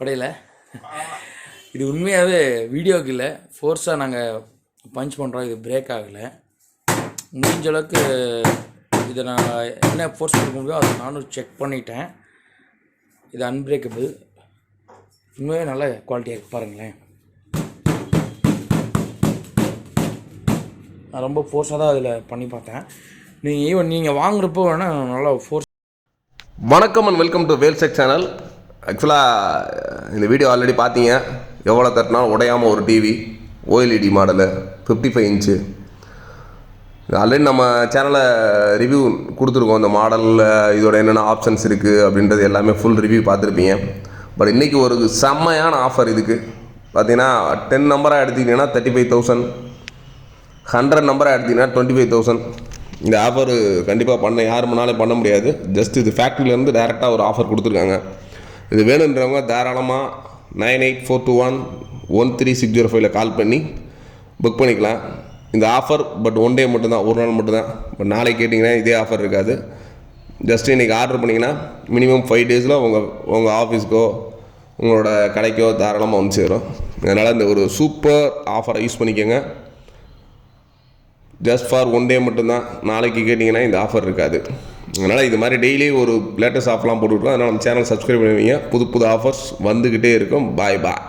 உடையில இது உண்மையாகவே வீடியோக்கு இல்லை. ஃபோர்ஸாக நாங்கள் பஞ்ச் பண்ணுறோம் இது பிரேக் ஆகலை. முடிஞ்ச அளவுக்கு இதை நான் என்ன ஃபோர்ஸ் கொடுக்க முடியும் அதை நானும் செக் பண்ணிட்டேன். இது அன்பிரேக்கபிள் உண்மையாகவே நல்ல குவாலிட்டியாக இருக்குது பாருங்களேன். நான் ரொம்ப ஃபோர்ஸாக தான் அதில் பண்ணி பார்த்தேன். நீங்கள் ஈவன் நீங்கள் வாங்குறப்போ வேணால் நல்லா ஃபோர்ஸ் வணக்கம் அண்ட் வெல்கம் டு வேல்செக் சேனல் ஆக்சுவலாக இந்த வீடியோ ஆல்ரெடி பார்த்தீங்க. எவ்வளோ தட்டினா உடையாமல் ஒரு TV OLED model fifty five inch already நம்ம சேனலை ரிவ்யூ கொடுத்துருக்கோம். இந்த மாடலில் இதோட என்னென்ன ஆப்ஷன்ஸ் இருக்குது அப்படின்றது எல்லாமே ஃபுல் ரிவ்யூ பார்த்துருப்பீங்க. பட் இன்றைக்கி ஒரு செம்மையான ஆஃபர் இதுக்கு. பார்த்தீங்கன்னா டென் நம்பராக எடுத்திங்கன்னா தேர்ட்டி ஃபைவ் தௌசண்ட் ஹண்ட்ரட் நம்பராக எடுத்தீங்கன்னா டுவெண்ட்டி ஃபைவ் தௌசண்ட் இந்த ஆஃபர் கண்டிப்பாக பண்ண யார் முன்னாலும் பண்ண முடியாது. ஜஸ்ட் இது ஃபேக்ட்ரியிலேருந்து டேரெக்டாக ஒரு ஆஃபர் கொடுத்துருக்காங்க. இது வேணுன்றவங்க தாராளமாக nine eight four two one one three six zero ஃபைவ்ல கால் பண்ணி புக் பண்ணிக்கலாம். இந்த ஆஃபர் பட் ஒன் டே மட்டும்தான் ஒரு நாள் மட்டும்தான். பட் நாளைக்கு கேட்டிங்கன்னா இதே ஆஃபர் இருக்காது. ஜஸ்ட் இன்றைக்கி ஆர்டர் பண்ணிங்கன்னா மினிமம் ஃபைவ் டேஸில் உங்கள் உங்கள் ஆஃபீஸ்க்கோ உங்களோட கடைக்கோ தாராளமாக வந்து சேரும். அதனால் இந்த ஒரு சூப்பர் ஆஃபரை யூஸ் பண்ணிக்கோங்க. ஜஸ்ட் ஃபார் ஒன் டே மட்டும்தான் நாளைக்கு கேட்டிங்கன்னா இந்த ஆஃபர் இருக்காது. அதனால் இது மாதிரி டெய்லி ஒரு லேட்டஸ்ட் ஆஃப்லாம் போட்டுவிட்ருக்கோம் அதனால் நம்ம சேனல் சப்ஸ்கிரைப் பண்ணுவீங்க புது புது ஆஃபர்ஸ் வந்துக்கிட்டே இருக்கும். பாய் பாய்